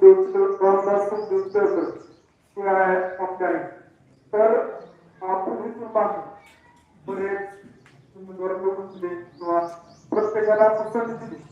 सुखदेव रामदास सुखदेव तळकर ते तर आपण इथून मागे पुढे किंवा प्रत्येकाला पसंती दिली.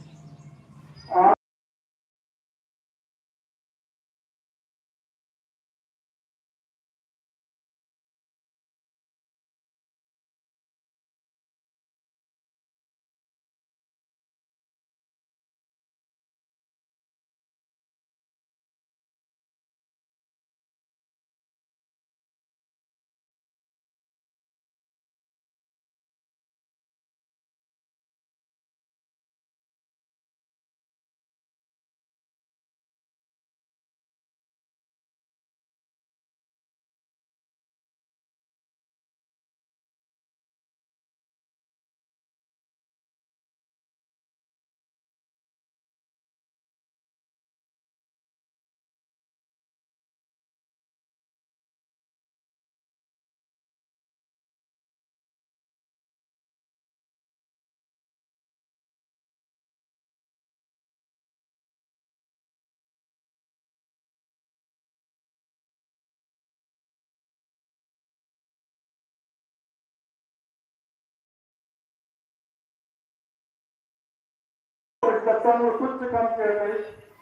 त्याच्यामुळे स्वच्छ काम केलं आहे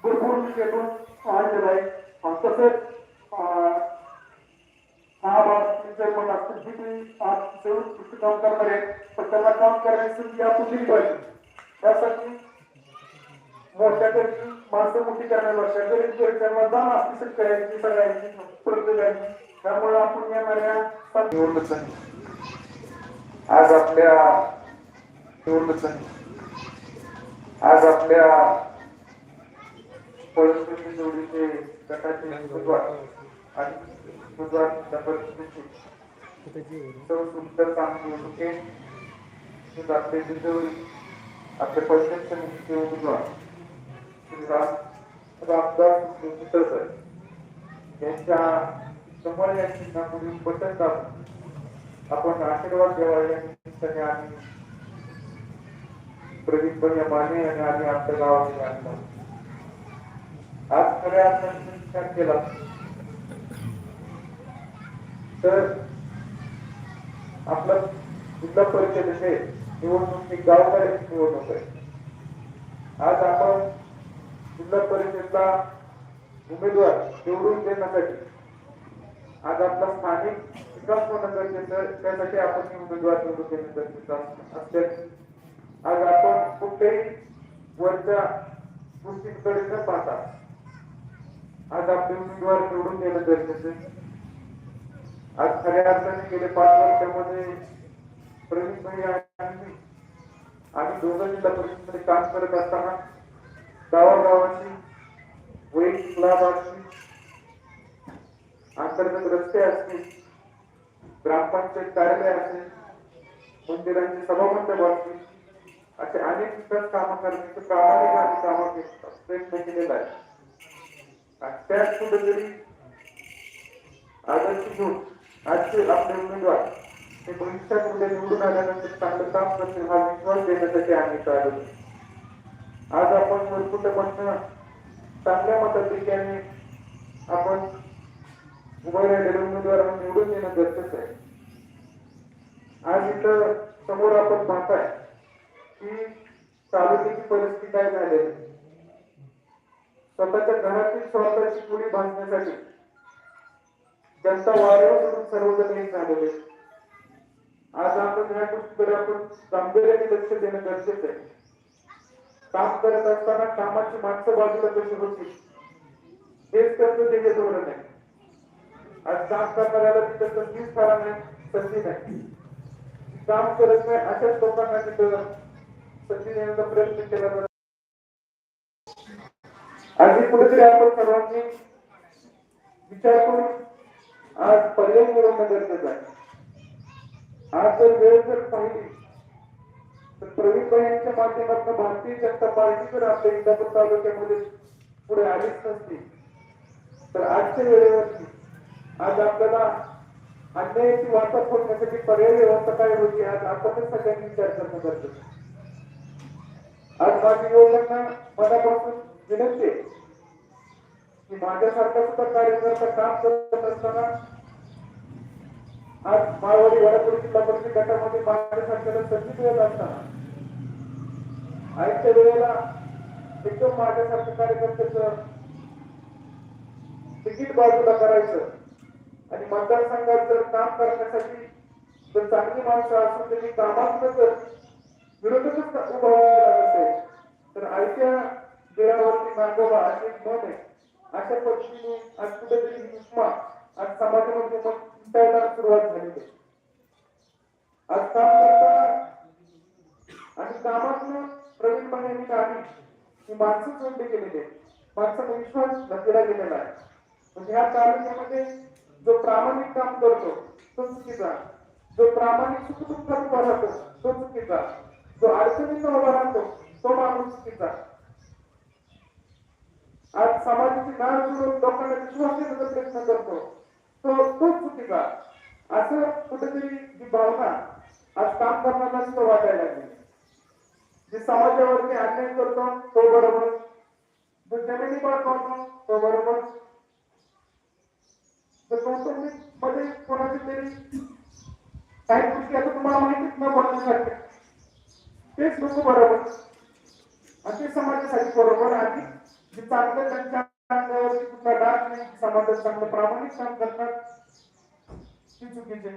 भरपूर विषयातून आणलेलं आहे अं, तसेच पण असतील की ते आज उत्कृष्ट काम करणार आहेत पण त्यांना काम करण्याची संधी आपण दिली पाहिजे. त्यासाठी मोठ्या गरजी माणसं मोठी करण्यापेक्षा गरीब त्यांना दान असली शेतकऱ्यांची सगळ्यांची प्रत्येकांची. त्यामुळे आपण येणाऱ्या निवडणूक आज आपल्या निवडणूक आज आपल्या परिस्थिती जोडीचे गटाचे उमेदवार आणि उमेदवार परिस्थितीचे सर्व सुंदर काम निवडणुकीत आपले जिल्हे आपले पंचायत समितीचे उमेदवार श्री राम रामदास यांच्या समोर या चिन्हापुढील बटन दाबून आपण आशीर्वाद द्यावा या निमित्ताने आम्ही प्रदीप माने आणि आम्ही आमच्या गावाने आणला आज खऱ्या अर्थाने विचार केला. तर आपला जिल्हा परिषद हे निवडणूक ही गावकऱ्याची निवडणूक आहे. आज आपण जिल्हा परिषदला उमेदवार निवडून देण्यासाठी आज आपला स्थानिक विकास होणं गरजेचं त्यासाठी आपण उमेदवार निवडून देणं गरजेचं असते. आज आपण कुठेही वरच्या गोष्टींकडे न पाहता आज आपले उमेदवार निवडून गेलं गरजेचं आज खऱ्या अर्थाने गेले पाच वर्षामध्ये प्रवीण भाई आणि आम्ही दोघं जिल्हा परिषदेमध्ये काम करत असताना गावागावाची वैयक्तिक लाभ असतील अंतर्गत रस्ते असतील ग्रामपंचायत कार्यालय असेल मंदिरांची सभामंडप असतील असे अनेक विकास कामं करण्याचे प्रामाणिक आणि कामं प्रयत्न केलेला आहे. आणि त्यात कुठेतरी आदर्श घेऊन आजचे आपले उमेदवार हे भविष्यात कुठे निवडून आल्यानंतर चांगलं काम करतील हा विश्वास देण्यासाठी आम्ही चालू आज आपण वरकुटमधनं चांगल्या मताधिक्याने आपण उभे राहिलेल्या उमेदवारांना निवडून देणं गरजेचं आहे. आज इथं समोर आपण पाहताय की तालुक्याची परिस्थिती काय झालेली स्वतःच्या घरातील स्वतःची पुढे बांधण्यासाठी जनता वाऱ्यावर सोडून सर्वजण एक झालेले. आज आपण ह्या गोष्टीकडे आपण गांभीर्याने लक्ष देणं गरजेचं आहे. काम करत असताना कामाची माणसं बाजूला कशी होती हेच त्यांचं त्याचे धोरण आहे. आज काम करणाऱ्याला तिथं संधीच फार नाही संधी नाही. काम करत नाही अशाच लोकांना तिथं सचिन यांचा प्रयत्न केला जातो आणि कुठेतरी आपण सर्वांनी विचार करून आज पर्याय निवडणं गरजेचं आहे आज जर वेळ जर पाहिली तर प्रवीण यांच्या माध्यमातून भारतीय जनता पार्टी जर आपल्या इंदापूर तालुक्यामध्ये पुढे आलीच नसती तर आजच्या वेळेवरती आज आपल्याला अन्यायाची वार्ता फोडण्यासाठी पर्याय व्यवस्था काय होती आज आपणच सगळ्यांनी विचार करणं गरजेचं आहे. आज माझी योजना मनापासून विनंती आहे की माझ्यासारखा सुद्धा कार्यकर्ता काम करत असताना आज मारवाडी वडापूर जिल्हा परिषद गटामध्ये माझ्यासारख्याला संधी मिळत असताना आजच्या वेळेला एकदम माझ्यासारखं कार्यकर्त्याच तिकीट बाजूला करायचं आणि मतदारसंघात जर काम करण्यासाठी जर चांगली माणसं असून त्यांनी कामात जर विरोधकच उभा राहिला असेल तर आयत्या वेळावरती नागोबा असे मत आहे. अशा पद्धतीने आज कुठेतरी उपमा आज समाजामध्ये मग चिंतायला सुरुवात झाली आहे. आज काम करताना आणि कामातनं प्रवीण महिन्यांनी काढली. ही माणसं जोडली केलेले माणसाचा विश्वास घातला गेलेला आहे. म्हणजे ह्या तालुक्यामध्ये जो प्रामाणिक काम करतो तो चुकीचा. जो प्रामाणिक सुखदुःखात उभा राहतो तो चुकीचा. जो अडचणींना उभा राहतो तो माणूस चुकीचा आज समाजाची नाळ जुळून लोकांना विश्वास देण्याचा प्रयत्न करतो तो तो चुकीचा असं कुठेतरी जी भावना आज काम करणारा सुद्धा वाटायला लागली. जी समाजावरती अन्याय करतो तो बरोबर. जो जमिनी करतो तो बरोबर. तू बरोबर. असे समाजासाठी बरोबर आणि जे चांगलं त्यांच्या अंगावरती कुठला डाग नाही समाजात चांगलं प्रामाणिक काम करतात ते चुकीचे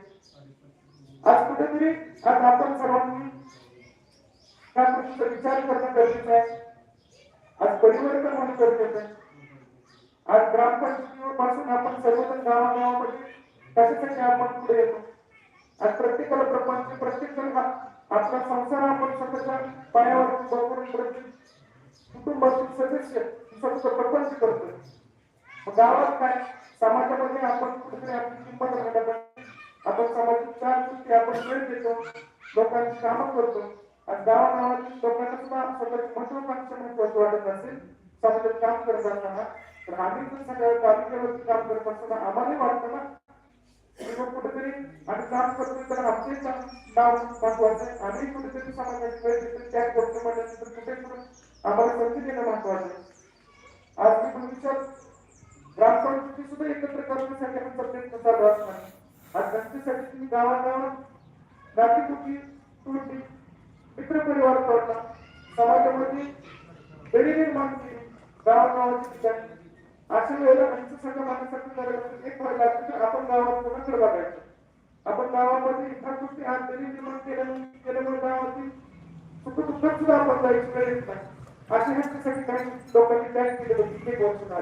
आज कुठेतरी आज आपण सर्वांनी त्या गोष्टीचा विचार करणं गरजेचं आहे. आज परिवर्तन होणं गरजेचं आहे. आज ग्रामपंचायतीपासून आपण सर्वजण गावागावामध्ये कशासाठी आपण पुढे येतो? आज प्रत्येकाला प्रपंच प्रत्येक जण कुटुंबातील प्रपंच गावात काय? समाजामध्ये आपण कुठेतरी आपली किंमत राहायला आपण समाजात चार गोष्टी आपण वेळ देतो. लोकांची कामं करतो. आणि गावागावातील लोकांना सुद्धा स्वतःची महत्वाकांक्षा वाटत असेल. समाजात काम करत असताना. तर आम्ही जर सगळ्या तालुक्यावरती काम करत असताना आम्हालाही वाटतं ना. कुठेतरी आम्ही काम करतो तर आमचे नाव महत्वाचं आहे. आम्ही कुठेतरी समाजाची वेळ देतो. त्या गोष्टीमध्ये तर कुठे कुठे आम्हाला संधी देणं महत्वाचं आहे. आज मी भविष्यात ग्रामपंचायती सुद्धा एकत्र करण्यासाठी आपण प्रयत्न चालू असणार आज त्यांच्यासाठी तुम्ही गावागावात नातीपुती तुटी मित्र परिवार तोडला समाजामध्ये बेडी निर्माण केली. गावागावाची ठिकाणी. अशा वेळेला त्यांचं सगळं माझ्यासाठी करायचं एक व्हायला लागतं की आपण गावात कोणाकडे बघायचं आपण गावामध्ये ह्या गोष्टी आज बेडी निर्माण केल्यामुळे केल्यामुळे गावातील सुख दुःखात सुद्धा आपण जायची वेळ येत नाही. अशा ह्याच्यासाठी काही लोकांनी काय केलं होतं तिथे पोहोचणार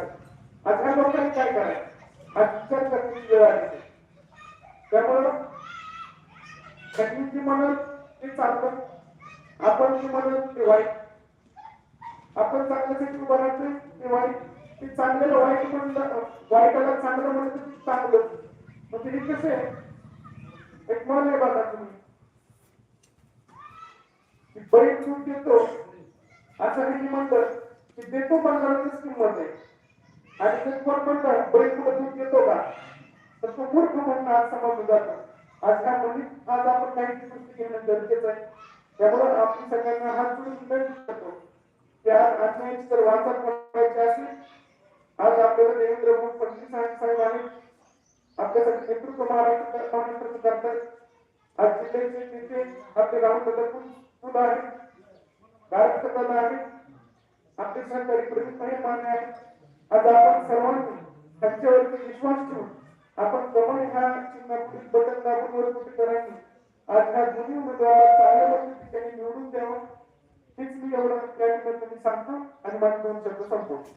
आज ह्या लोकांनी काय करायचं? आज विचार वेळ आली त्यामुळं त्यांनी म्हणत ते चालतं आपण जी म्हणत ते वाईट. आपण चांगल्यासाठी उभं राहतोय ते वाईट. ते चांगलं वाईट म्हणलं वाईटाला चांगलं म्हणत ते चांगलं. म्हणजे हे कसं आहे? एक मन आहे बघा तुम्ही. की बैल देतो असं त्यांनी म्हणलं. की देतो म्हणणारच किंमत आहे. आणि ते कोण म्हणतं बैल दूध देतो का? तर तो मूर्ख म्हणणं आज समजलं जातं. आज काय मुलीत आज आपण काही गोष्टी घेणं गरजेचं आहे. त्यामुळे आपण सगळ्यांना हात जोडून विनंती करतो. त्या आज जर वाचन करायची असेल आज आपल्याला देवेंद्र फडणवीस साहेब साहेब आहेत आपल्यासाठी नेतृत्व महाराष्ट्र महाराष्ट्राचं करतात आज जिल्ह्याचे नेते आपले राहुल बदलपूर आहेत. कार्यकर्ता आहेत आपले सहकारी प्रवीण भाई मान्य आहे. आज आपण सर्वांनी त्यांच्यावरती विश्वास ठेवून आपण जवळ ह्या चिन्हापुढील बटन दाबून वर आज ह्या दोन्ही उमेदवाराला चांगल्या पद्धतीने त्यांनी निवडून द्यावं हेच मी एवढं त्या ठिकाणी सांगतो आणि माझे दोन शब्द संपवतो.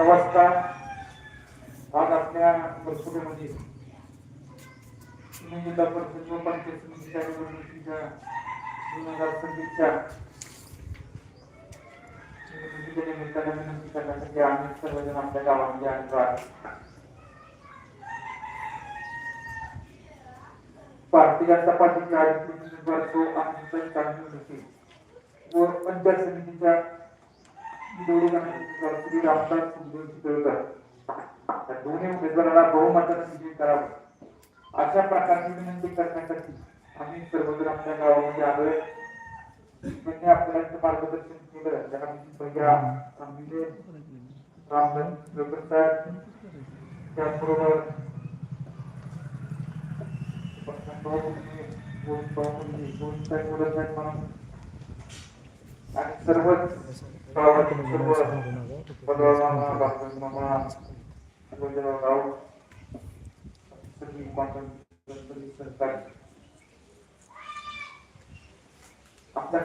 नमस्कार. वरपुटेमध्ये पुणे जिल्हा परिषद व पंचायत समितीच्या निवडणुकीच्या दोन हजार सव्वीसच्या निवडणुकीच्या निमित्ताने विनंती करण्यासाठी आम्ही सर्वजण आपल्या गावामध्ये आलेलो आहे भारतीय जनता पार्टीच्या अधिकृत होती व पंचायत समितीच्या निवडून उमेदवार त्या दोन्ही उमेदवाराला बहुमताने विजयी करावं अशा प्रकारची विनंती करण्यासाठी आम्ही सर्वजण आमच्या गावामध्ये आलोय त्यांनी आपल्याला मार्गदर्शन केलं त्यांना भैया आंबिले रामदास साहेब त्याचबरोबर आणि सर्वच आपल्या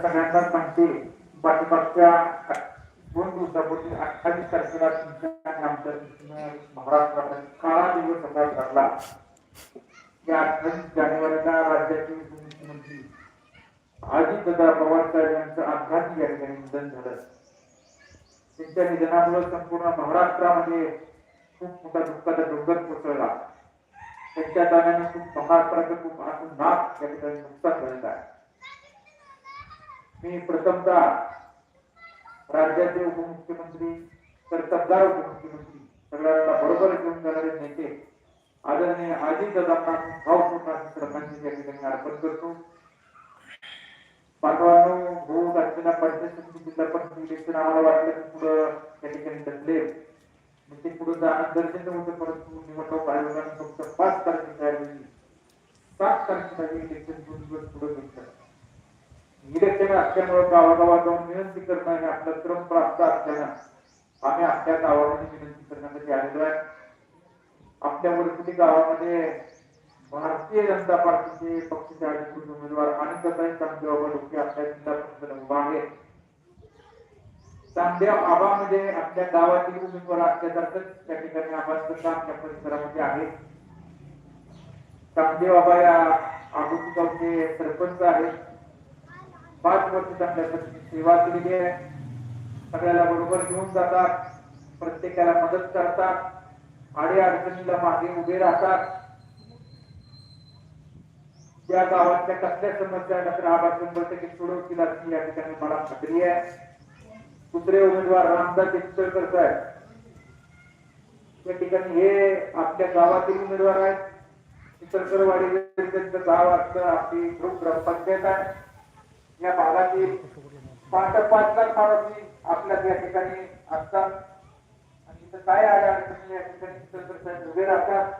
दोन दिवसापूर्वी अठ्ठावीस तारखेला आमच्या काळा दिवस सकाळ या अठ्ठावीस जानेवारीला राज्याचे उपमुख्यमंत्री अजितदादा पवार साहेब यांचं अपघाती या ठिकाणी निधन झालं. त्यांच्या निधनामुळे संपूर्ण महाराष्ट्रामध्ये खूप मोठा दुःखाचा डोंगर कोसळला. त्यांच्या जाण्याने खूप महाराष्ट्राचं खूप आतून नाक या ठिकाणी नुकसान झालेलं आहे. मी प्रथमतः राज्याचे उपमुख्यमंत्री तर कर्तबगार उपमुख्यमंत्री सगळ्यांना बरोबर घेऊन जाणारे नेते आदरणीय आजी अजितदादांना भावपूर्ण श्रद्धांजली या ठिकाणी अर्पण करतो. पाठवा भाऊ राज्याला जिल्हा परिषद इलेक्शन आम्हाला वाटलं की पुढं त्या ठिकाणी ढकले मग ते पुढे जाणं गरजेचं होतं परंतु निवडणूक आयोगाने फक्त पाच तारखेच्या ऐवजी सात तारखेला इलेक्शन दोन दिवस पुढे घेतलं इलेक्शन असल्यामुळे गावागावात जाऊन विनंती करणं हे आपला क्रम प्राप्त असल्यानं आम्ही आपल्या गावामध्ये विनंती करण्यासाठी आलेलो आहे. आपल्या वरकुटी गावामध्ये भारतीय जनता पार्टीचे पक्षाचे अधिकृत उमेदवार अनिताताई चांदेव डोके आपल्या जिल्हा परिषदेला उभा आहेत चांदेव आबामध्ये आपल्या गावातील उमेदवार असल्यासारखंच त्या ठिकाणी आबाचं आपल्या परिसरामध्ये आहे. चांदेव आबा या आगोती गावचे सरपंच आहेत. पाच वर्ष आपल्या सेवा केलेली आहे. सगळ्याला बरोबर घेऊन जातात. प्रत्येकाला मदत करतात. आणि अडचणीला मागे उभे राहतात. या गावातल्या कसल्या समस्या आल्या तर आबा शंभर टक्के सोडवतील अशी या ठिकाणी मला खात्री आहे. दुसरे उमेदवार रामदास चितळकर साहेब. या ठिकाणी हे आपल्या गावातील उमेदवार आहेत. चितळकरवाडी त्यांचं गाव असतं. आपली ग्रुप ग्रामपंचायत आहे. या भागातील पाच पाच लाख माणूस आपल्या या ठिकाणी असतात. आणि इथं काय आल्या या ठिकाणी चितळकर साहेब उभे राहतात?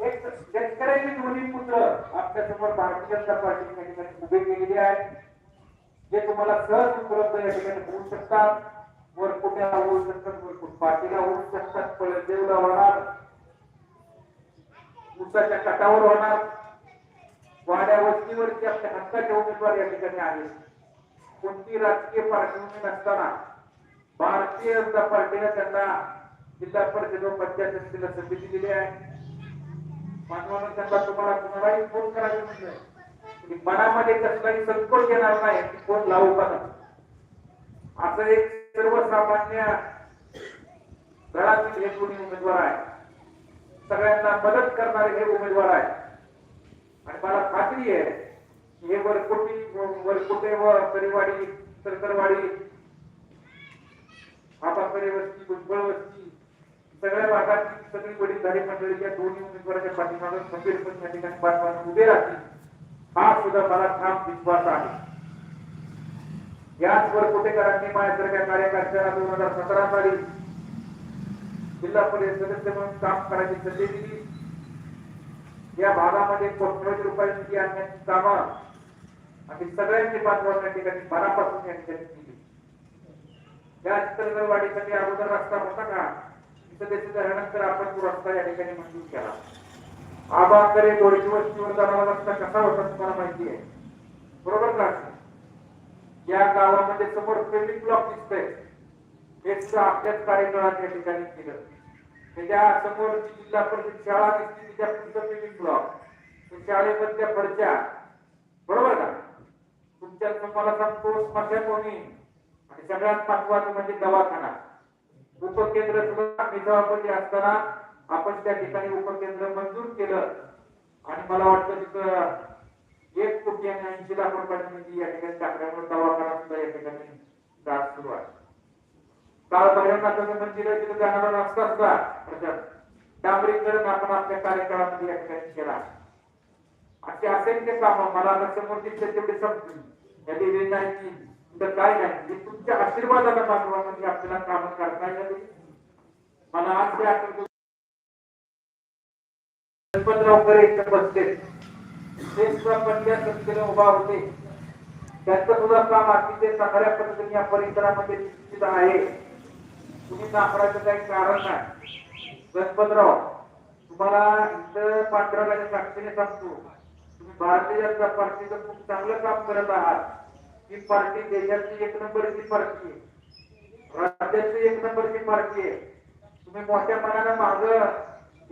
एक शेतकऱ्याचे दोन्ही पुत्र आपल्यासमोर भारतीय जनता पार्टी या ठिकाणी उभे केलेले आहेत. जे तुम्हाला सहज उपलब्ध या ठिकाणी होऊ शकतात. वर कुठ्याला होऊ शकतात वर पाटीला होऊ शकतात पळदेवला होणार. उसाच्या कटावर होणार. वाड्या वस्तीवरती आपल्या हक्काचे उमेदवार या ठिकाणी आले कोणती राजकीय पार्श्वभूमी नसताना भारतीय जनता पार्टीने त्यांना जिल्हा परिषद व पंचायत समिती दिली आहे. मानवानं त्यांना तुम्हाला कुणालाही फोन करायला म्हटलंय तुम्ही मनामध्ये कसलाही संकोच येणार नाही की फोन लावू का असं एक सर्वसामान्य घरातील हे कोणी उमेदवार आहे सगळ्यांना मदत करणारे हे उमेदवार आहे आणि मला खात्री आहे की हे वरकोटी वरकोटे व परिवाडी सरकारवाडी आपापरे वस्ती भुजबळ वस्ती सगळ्या भागातील सगळी वडीलधारी मंडळी या दोन्ही उमेदवाराच्या पाठीमागून खंबीरपणे या ठिकाणी पाठीमागे उभे राहतील. हा सुद्धा मला ठाम विश्वास आहे. याच वरकोटेकरांनी माझ्यासारख्या कार्यकर्त्याला दोन हजार सतरा साली जिल्हा परिषद सदस्य म्हणून काम करायची संधी दिली. या भागामध्ये कोट्यवधी रुपये निधी आणण्याची कामं आम्ही सगळ्यांची बांधवांना या ठिकाणी मनापासून या ठिकाणी केली. या चित्रकरवाडीसाठी अगोदर रस्ता होता का? सदस्य झाल्यानंतर आपण तो रस्ता या ठिकाणी मंजूर केला. आबाकडे दोनशे वर्ष जाणारा रस्ता कसा होता तुम्हाला माहिती आहे? बरोबर का? या गावामध्ये समोर पेलिंग ब्लॉक दिसतंय. हे सुद्धा आपल्याच कार्यकाळात या ठिकाणी केलं. त्याच्यासमोर जिल्हा परिषद शाळा दिसते त्या पुढचं बिल्डिंग ब्लॉक त्या शाळेमधल्या फरच्या. बरोबर का? तुमच्या तुम्हाला सांगतो स्मशानभूमी आणि सगळ्यात महत्वाचं म्हणजे दवाखाना. उपकेंद्र सुद्धा मी असताना आपण त्या ठिकाणी उपकेंद्र मंजूर केलं. आणि मला वाटतं तिथं एक कोटी आणि ऐंशी लाख रुपयाचा निधी या ठिकाणी टाकल्यामुळे दवाखाना सुद्धा या ठिकाणी जात सुरू आहे. काल भैरवनाथाचं मंदिर आहे तिथे जाणारा रस्ता सुद्धा प्रचार डांबरीकरण आपण आपल्या कार्यकाळामध्ये या ठिकाणी केला. असे असेल ते काम मला लक्षात दिसले तेवढे समजून याची देवी नाही तर काय नाही. तुमच्या आशीर्वादाला पाठवा म्हणजे आपल्याला काम करता येईल मला आज ते आठवतं गणपतराव करे बसले. ते सुद्धा पहिल्या संस्थेने उभा होते. त्यांचं सुद्धा काम अतिशय चांगल्या पद्धतीने या परिसरामध्ये निश्चित आहे. तुम्ही नापराचं काही कारण नाही. गणपतराव तुम्हाला इथं पांढरगाच्या साक्षीने सांगतो. तुम्ही भारतीय जनता पार्टीचं खूप चांगलं काम करत आहात. ही पार्टी देशाची एक नंबरची पार्टी आहे. राज्याची एक नंबरची पार्टी आहे. तुम्ही मोठ्या मनानं माग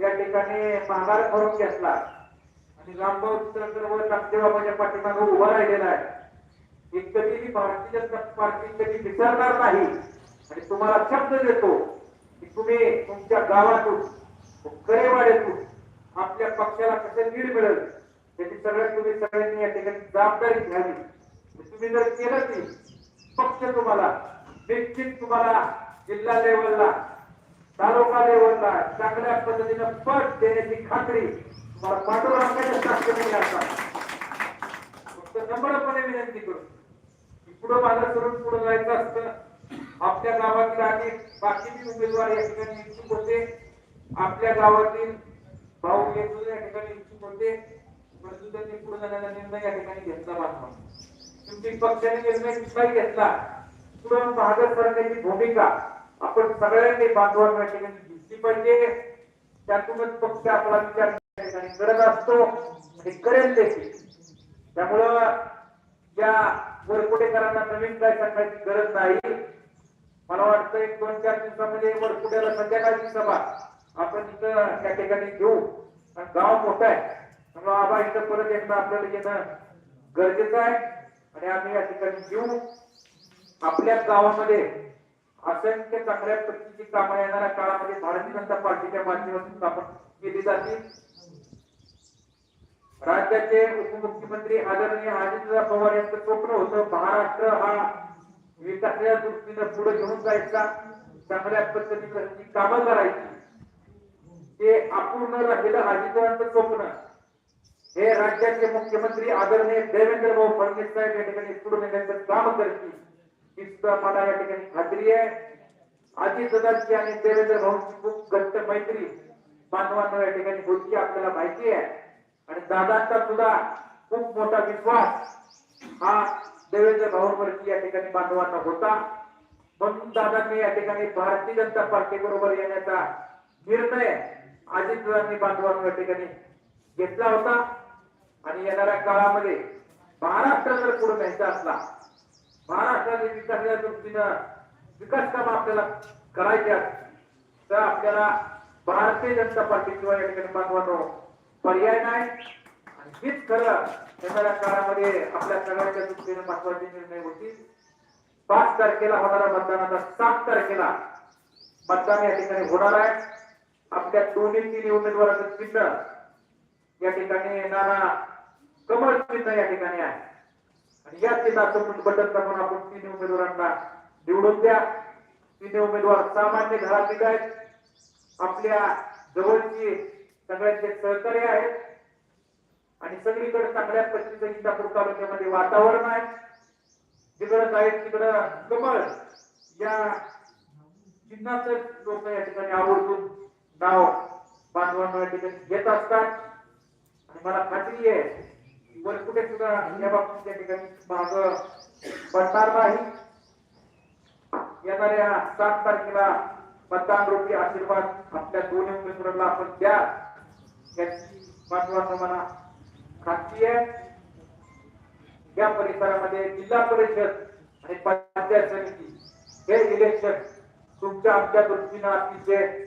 या ठिकाणी माघार करून घेतला. आणि रामभाऊ चित्रकर व नामदेवाबाच्या पाठीमागे उभा राहिलेला आहे. एक कधीही भारतीय जनता पार्टी कधी विसरणार नाही. आणि तुम्हाला शब्द देतो की तुम्ही तुमच्या गावातून करेवाड्यातून आपल्या पक्षाला कसं लीड मिळेल त्याची सगळ्यात तुम्ही सगळ्यांनी या ठिकाणी जबाबदारी घ्यावी. तुम्ही जर केलं ती पक्ष तुम्हाला निश्चित तुम्हाला जिल्हा लेवलला तालुका लेवलला चांगल्या पद्धतीनं पट देण्याची खात्री तुम्हाला पाठोपाठाच्या शासनाने असतात फक्त नम्रपणे विनंती करू. पुढं माझं करून पुढं जायचं असतं. आपल्या गावातील आणि बाकीचे उमेदवार या ठिकाणी इच्छुक होते. आपल्या गावातील भाऊ येतो या ठिकाणी इच्छुक होते. परंतु त्यांनी पुढे जाण्याचा निर्णय या ठिकाणी घेतला बांधवा तुमची पक्षाने निर्णय कुठलाही घेतला? पुढे मागे करण्याची भूमिका. आपण सगळ्यांनी बांधवांना ठिकाणी घेतली पाहिजे. त्यातूनच पक्ष आपला विचार करत असतो आणि करेल देखील त्यामुळं या वरपुडेकरांना नवीन काय सांगायची गरज नाही. मला वाटतं एक दोन चार दिवसामध्ये वरपुड्याला संध्याकाळची सभा आपण इथं त्या ठिकाणी घेऊ. आणि गाव मोठं आहे. त्यामुळे आबा इथं परत एकदा आपल्याला येणं गरजेचं आहे. आणि आम्ही या ठिकाणी घेऊ आपल्या गावामध्ये असंख्य चांगल्या पद्धतीची कामं येणाऱ्या काळामध्ये भारतीय जनता पार्टीच्या माध्यमातून कामं केली जातील. राज्याचे उपमुख्यमंत्री आदरणीय अजितदा पवार यांचं स्वप्न होतं महाराष्ट्र हा विकासाच्या दृष्टीनं पुढे घेऊन जायचा. चांगल्या पद्धतीनं कामं करायची. ते अपूर्ण राहिलं अजितदादांचं स्वप्न. हे राज्याचे मुख्यमंत्री आदरणीय देवेंद्र भाऊ फडणवीस साहेब या ठिकाणी पुढे नेण्याचं काम करतील ही सुद्धा मला या ठिकाणी खात्री आहे. अजितदादांची आणि देवेंद्र भाऊंची खूप घट्ट मैत्री बांधवांना या ठिकाणी होती आपल्याला माहिती आहे. आणि दादांचा सुद्धा खूप मोठा विश्वास हा देवेंद्र भाऊंवरती या ठिकाणी बांधवांना होता. म्हणून दादांनी या ठिकाणी भारतीय जनता पार्टी बरोबर येण्याचा निर्णय अजितदादांनी बांधवांना या ठिकाणी घेतला होता. आणि येणाऱ्या काळामध्ये महाराष्ट्र जर पुढे न्यायचा असला महाराष्ट्राने विकासाच्या दृष्टीनं विकास काम आपल्याला करायचे असतील, तर आपल्याला भारतीय जनता किंवा या ठिकाणी बांधवांनो पर्याय नाही. आणि हेच खरं येणाऱ्या काळामध्ये आपल्या सगळ्यांच्या दृष्टीने महत्त्वाचे निर्णय होतील. पाच तारखेला होणारा मतदानाचा सात तारखेला मतदान या ठिकाणी होणार आहे. आपल्या दोन्ही तीन उमेदवाराचं चिन्ह या ठिकाणी येणारा कमळ चिन्ह या ठिकाणी आहे. आणि या चिन्हाचं बटन दाखवून आपण तिन्ही उमेदवारांना निवडून द्या. तिन्ही उमेदवार सामान्य घरातील आहेत. आपल्या जवळची सगळ्यांचे सहकार्य आहेत. आणि सगळीकडे चांगल्या पद्धतीचं इंदापूर तालुक्यामध्ये वातावरण आहे. जिकडं जाईल तिकडं कमळ. या चिन्हाचं लोक या ठिकाणी आवर्जून नाव बांधवांना या ठिकाणी घेत असतात. आणि मला खात्री आहे की वर कुठे सुद्धा या बाबतीत त्या ठिकाणी भाग पडणार नाही? येणाऱ्या सात तारखेला मतदान रूपी आशीर्वाद आपल्या दोन्ही उमेदवारांना आपण द्या. याची बांधवांना मला खात्री आहे. या परिसरामध्ये जिल्हा परिषद आणि पंचायत समिती हे इलेक्शन तुमच्या आमच्या दृष्टीनं अतिशय